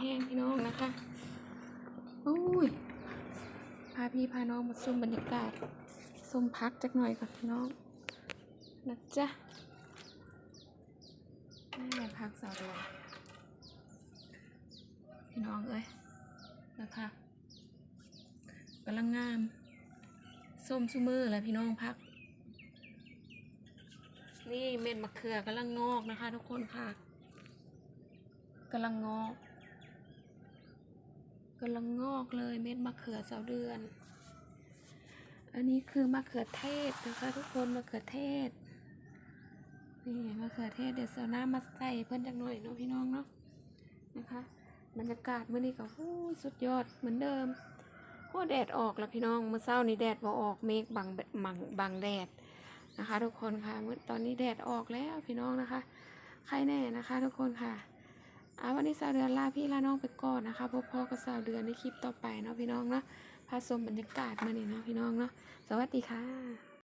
แห้งพี่น้องนะคะโอ้ยพาพี่พาน้องมาชมบรรยากาศชมพักจักหน่อยก่อนพี่น้องนะจ๊ะนี่แหละพักสาวเดือนพี่น้องเอ้ยนะคะกำลังงามส้มชูมือแล้วพี่น้องพัก นี่เม็ดมะเขือกำลังงอกนะคะ ทุกคนค่ะกำลังงอก กำลังงอกเลยเม็ดมะเขือเสาเดือน อันนี้คือมะเขือเทศนะคะทุกคนมะเขือเทศ นี่มะเขือเทศเดี๋ยวเสาน้ำมาใส่เพิ่นจักหน่อยเนาะพี่น้องเนาะนะคะบรรยากาศเมื้อนี้ก็ฟู้สุดยอดเหมือนเดิมโอ้แดดออกแล้วพี่น้องเมื่อเช้านี้แดดบ่ออกเมฆบังบังบังแดดนะคะ ทุกคนค่ะมื้อตอนนี้แดดออกแล้วพี่น้องนะคะ ใครแน่นะคะ ทุกคนค่ะ อาวันนี้สาวเดือนลาพี่ลาน้องไปก่อนนะคะพบพ่อกับสาวเดือนในคลิปต่อไปเนาะพี่น้องเนาะพาชมบรรยากาศมานี่เนาะพี่น้องเนาะสวัสดีค่ะ